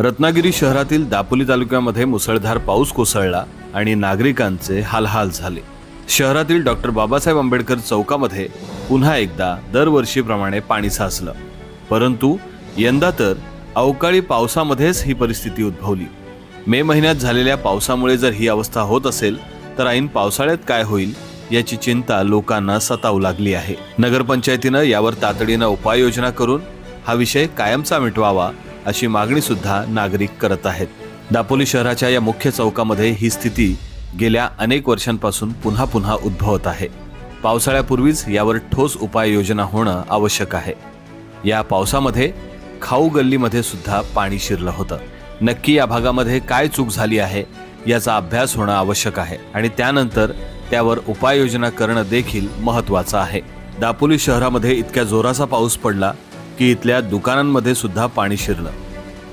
रत्नागिरी शहरातील दापोली तालुक्यामध्ये मुसळधार पाऊस कोसळला आणि नागरिकांचे हालहाल झाले. शहरातील डॉक्टर बाबासाहेब आंबेडकर चौकामध्ये पुन्हा एकदा दरवर्षीप्रमाणे पाणी साचलं. परंतु यंदा तर अवकाळी पावसामध्येच ही परिस्थिती उद्भवली. मे महिन्यात झालेल्या पावसामुळे जर ही अवस्था होत असेल तर ऐन पावसाळ्यात काय होईल याची चिंता लोकांना सतावू लागली आहे. नगरपंचायतीनं यावर तातडीनं उपाययोजना करून हा विषय कायमचा मिटवावा अशी मागणी सुद्धा नागरिक करत आहेत. दापोली शहराच्या या मुख्य चौकामध्ये ही स्थिती गेल्या अनेक वर्षांपासून पुन्हा पुन्हा उद्भवत आहे. पावसाळ्यापूर्वीच यावर ठोस उपाययोजना होणं आवश्यक आहे. या पावसामध्ये खाऊ गल्लीमध्ये सुद्धा पाणी शिरलं होतं. नक्की या भागामध्ये काय चूक झाली आहे याचा अभ्यास होणं आवश्यक आहे आणि त्यानंतर त्यावर उपाययोजना करणं देखील महत्वाचं आहे. दापोली शहरामध्ये इतक्या जोराचा पाऊस पडला की इथल्या दुकानांमध्ये सुद्धा पाणी शिरलं.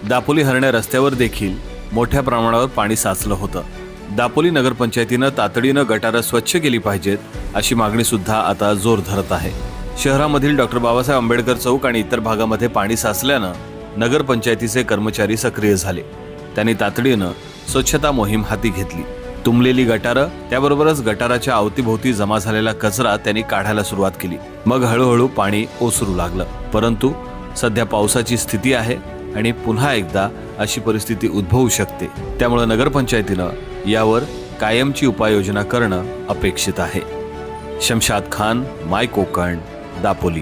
दापोली हरण्या रस्त्यावर देखील मोठ्या प्रमाणावर पाणी साचलं होतं. दापोली नगरपंचायतीनं तातडीनं गटारं स्वच्छ केली पाहिजेत अशी मागणी सुद्धा आता जोर धरत आहे. शहरामधील डॉक्टर बाबासाहेब आंबेडकर चौक आणि इतर भागामध्ये पाणी साचल्यानं नगरपंचायतीचे कर्मचारी सक्रिय झाले. त्यांनी तातडीनं स्वच्छता मोहीम हाती घेतली. तुंबलेली गटारं त्याबरोबरच गटाराच्या अवतीभोवती जमा झालेला कचरा त्यांनी काढायला सुरुवात केली. मग हळूहळू पाणी ओसरू लागलं. परंतु सध्या पावसाची स्थिती आहे आणि पुन्हा एकदा अशी परिस्थिती उद्भवू शकते. त्यामुळे नगरपंचायतीनं यावर कायमची उपाययोजना करणं अपेक्षित आहे. शमशाद खान माय कोकण दापोली.